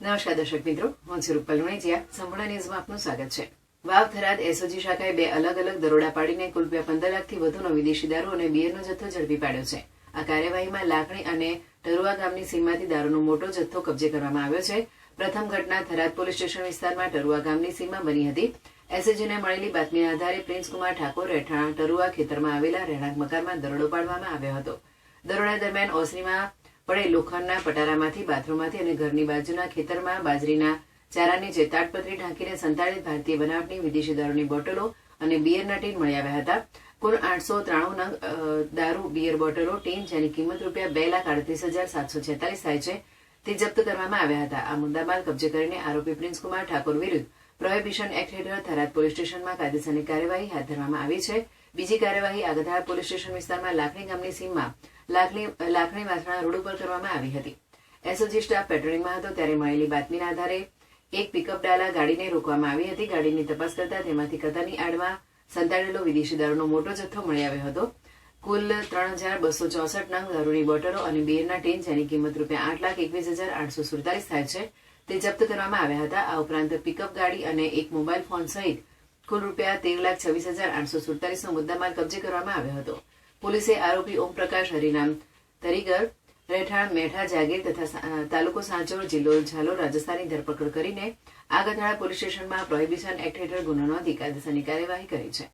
નમસ્કાર દર્શક મિત્રો, હું છું રૂપલ લુણીચિયા સંપૂર્ણ ન્યૂઝમાં આપનું સ્વાગત છે. વાવ થરાદ એસઓજી શાખાએ બે અલગ અલગ દરોડા પાડીને કુલ રૂપિયા પંદર લાખથી વધુનો વિદેશી દારૂ અને બિયરનો જથ્થો ઝડપી પાડ્યો છે. આ કાર્યવાહીમાં લાખણી અને ટરુવા ગામની સીમાથી દારૂનો મોટો જથ્થો કબજે કરવામાં આવ્યો છે. પ્રથમ ઘટના થરાદ પોલીસ સ્ટેશન વિસ્તારમાં ટરુવા ગામની સીમા બની હતી. એસએજીને મળેલી બાતમીના આધારે પ્રિન્સકુમાર ઠાકોર રહેઠાણ ટરુવા ખેતરમાં આવેલા રહેણાંક મકાનમાં દરોડો પાડવામાં આવ્યો હતો. દરોડા દરમિયાન ઓસરીમાં પડે લોખંડના પટારામાંથી, બાથરૂમમાંથી અને ઘરની બાજુના ખેતરમાં બાજરીના ચારાની જે તાટપત્રી ઢાંકીને સંતાડિત ભારતીય બનાવટની વિદેશી દારૂની બોટલો અને બિયરના ટીન મળી આવ્યા હતા. કુલ આઠસો ત્રાણું નંગ દારૂ બિયર બોટલો, ટીન જેની કિંમત રૂપિયા બે લાખ આડત્રીસ હજાર સાતસો છેતાલીસ થાય છે તે જપ્ત કરવામાં આવ્યા હતા. આ મુદ્દામાલ કબજે કરીને આરોપી પ્રિન્સકુમાર ઠાકોર વિરુદ્ધ પ્રોહિબિશન એક્ટ હેઠળ થરાદ પોલીસ સ્ટેશનમાં કાયદેસરની કાર્યવાહી હાથ ધરવામાં આવી છે. બીજી કાર્યવાહી આગધાર પોલીસ સ્ટેશન વિસ્તારમાં લાખણી ગામની સીમમાં લાખણી લાખણી માથણા રોડ ઉપર કરવામાં આવી હતી. એસઓજી સ્ટાફ પેટ્રોલિંગમાં હતો ત્યારે મળેલી બાતમીના આધારે એક પિકઅપ ડાલા ગાડીને રોકવામાં આવી હતી. ગાડીની તપાસ કરતા તેમાંથી કતારની આડમાં સંતાડેલો વિદેશી દારૂનો મોટો જથ્થો મળી આવ્યો હતો. કુલ ત્રણ હજાર બસો ચોસઠ નંગ દારૂની બોટલો અને બિયરના ટીન, જેની કિંમત રૂપિયા આઠ લાખ એકવીસ હજાર આઠસો સુડતાલીસ થાય છે, તે જપ્ત કરવામાં આવ્યા હતા. આ ઉપરાંત પિકઅપ ગાડી અને એક મોબાઈલ ફોન સહિત કુલ રૂપિયા તેર લાખ છવ્વીસ હજાર આઠસો સુડતાલીસનો મુદ્દામાલ કબજે કરવામાં આવ્યો હતો. પોલીસે આરોપી ઓમપ્રકાશ હરિનામ, તરીગર, રહેઠાણ, મેઠા, જાગીર તથા તાલુકો સાંચોર જિલ્લો ઝાલોર રાજસ્થાનની ધરપકડ કરીને આગથાળા પોલીસ સ્ટેશનમાં પ્રોહિબિશન એક્ટ હેઠળ ગુનો નોંધી કાયદેસરની કાર્યવાહી કરી છે.